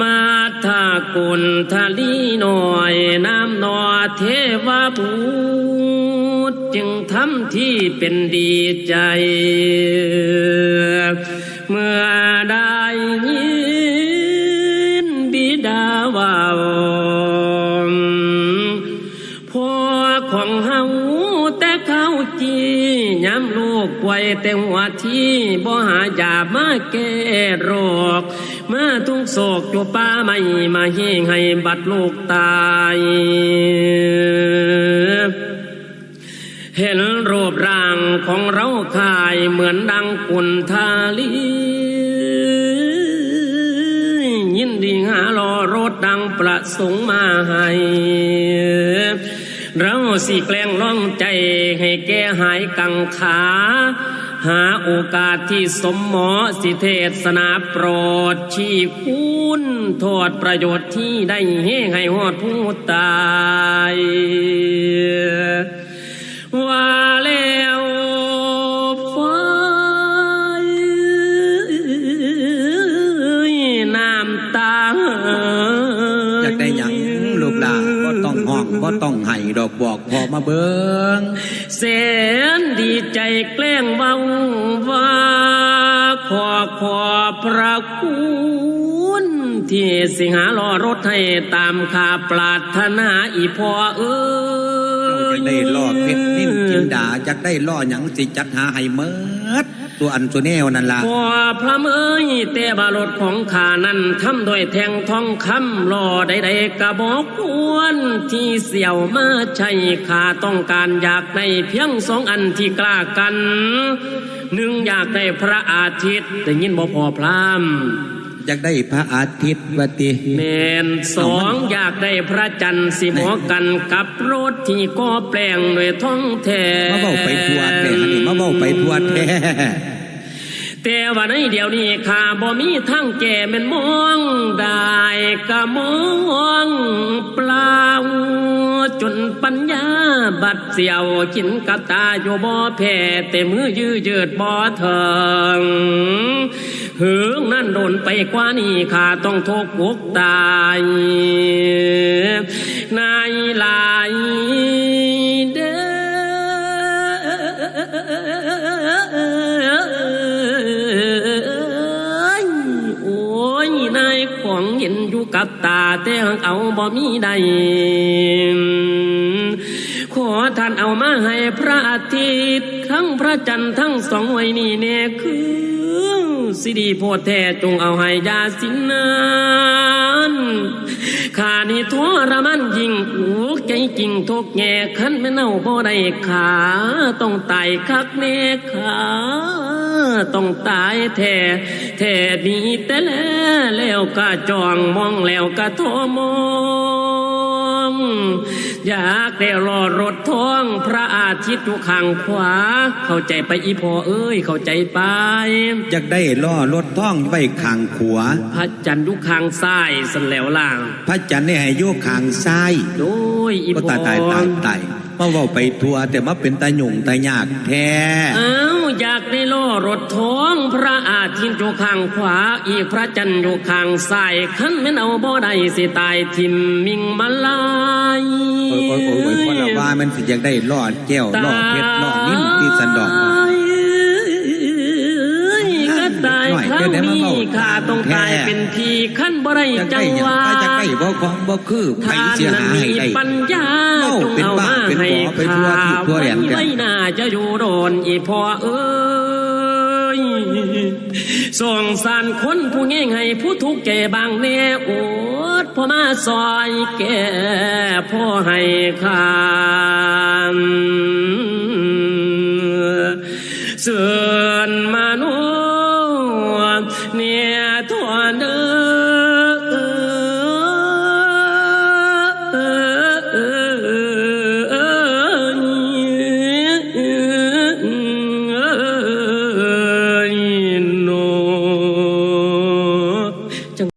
มาทากุลทาลีหน่อยน้ำนอเทวบูตจึงทำที่เป็นดีใจ เมื่อได้ยินบิดาว่าวพ่อของเฮาแต่เขาจีย้ำลู กป่วยแต่หัวที่บ่หายามาแก้โรคมาทุกโศกอยู่ป้าไม่มาเฮงให้บัดลูกตายเห็นรูปร่างของเราคายเหมือนดังกุนทาลียินดีหารอรถดังประสงค์มาให้ เราสิแกล้งร้องใจให้แกหายกังขา หาโอกาสที่สมหมอสิเทศนาโปรดชีคุณโทษประโยชน์ที่ได้ให้ให้หอดผู้ตาย ดอกบอกพอมาเบิงแสนดีใจแกล้งวังว่าขอขอพระคุณที่สิงหารอรถให้ตามคาปรารถนาอีพอเอ้อยากได้ล่อเพชรนิ่มจินดาอยากได้ล่อหยังสิจัดหาให้เมิด ตัวอันตัวแนวนั่นละพอพระเมยแต่บารถของข้านั้นทำด้วยแทงทองคำรอใดๆกระบอกควนที่เสี่ยวมาใช่ข้าต้องการอยากในเพียงสองอันที่กล้ากัน หนึ่งอยากได้พระอาทิตย์ แต่ยินบ่พอพราม อยากได้พระอาทิตย์วติแมนสองอยากได้พระจันทร์สิหมอกันกับรถที่ก็แปลงด้วยท้องแท้มาเบ้าไปทัวแต่ฮันนี่มาเบ้าไปทัวแท้แต่ว่าในเดี๋ยวนี้ข้าบ่มีทั้งแก่แม่นมองได้ก็มองเปล่าจนปัญญาบัดเสียวกินกับตาอยู่บ่แพ้แต่มือยื้อยืดบ่เถิง หึงนั่นโดนไปกว่านี้ข้าต้องทุกอกตายนายลายเด้อโอ้ยนายของเห็นอยู่กับตาแต่เอาบ่มีใดานเอามาให้พระอาทิตย์ ทั้งพระจันทร์ทั้งสองไว้นี่แน่คือสิดีโพดแท้จงเอาให้ยาสินนานข้านี่ทรมานยิงอุกใจจริงทุกแง่ขันไม่เน่าบ่ได้ขา ต้องตายคักแน่ขาต้องตายแท้แท้มีแต่แล้วแล้วก็จองมองแล้วก็โทมอง อยากได้รอรถท้องพระอาทิตย์อยู่ข้างขวา เข้าใจไปอีพอเอ้ยเข้าใจไป อยากได้ล่อรถท่องไว้ข้างขวา พระจันทร์อยู่ข้างซ้ายสันแล้วล่าง พระจันทร์นี่ให้อยู่ข้างซ้ายโดยอีก็พอตายตายตายตายมาเว้าไปทัวแต่มาเป็นตาหยุ่งตายากแท้เอ้า อยากได้ล่อรถท้องพระอาทิตย์อยู่ข้างขวา อีกพระจันทร์อยู่ข้างซ้ายขันแม่นเอาบ่ได้สิตายทิมมิงมาลายโอ้ยโอ้ยโอ้ยโอ้ยคนละว่ามันสิอยากได้ล่อแก้วล่อเพชรล่อนิ่มที่สันดอกก็ ตายครั้งนี้ข้าต้องตายเป็นทีขั้นบ่ได้อยากจัได้งหยังว่าก็อยากได้บ่ของบ่คือไผท่านเสียนั้นหามีให้ได้ปัญญาเอ้าจงเป็นเอาบ้ามาเป็นให้หมอไปทั่ข้าวที่ทั่วแดนกันไว้น่าจะอยู่โดนอีพ่อเอ้ยส่งสารคนผู้แง่งให้ผู้ทุกข์แก่บางแน่โอดพ่อมาซอยแก่พ่อให้ข้ามเสือ 年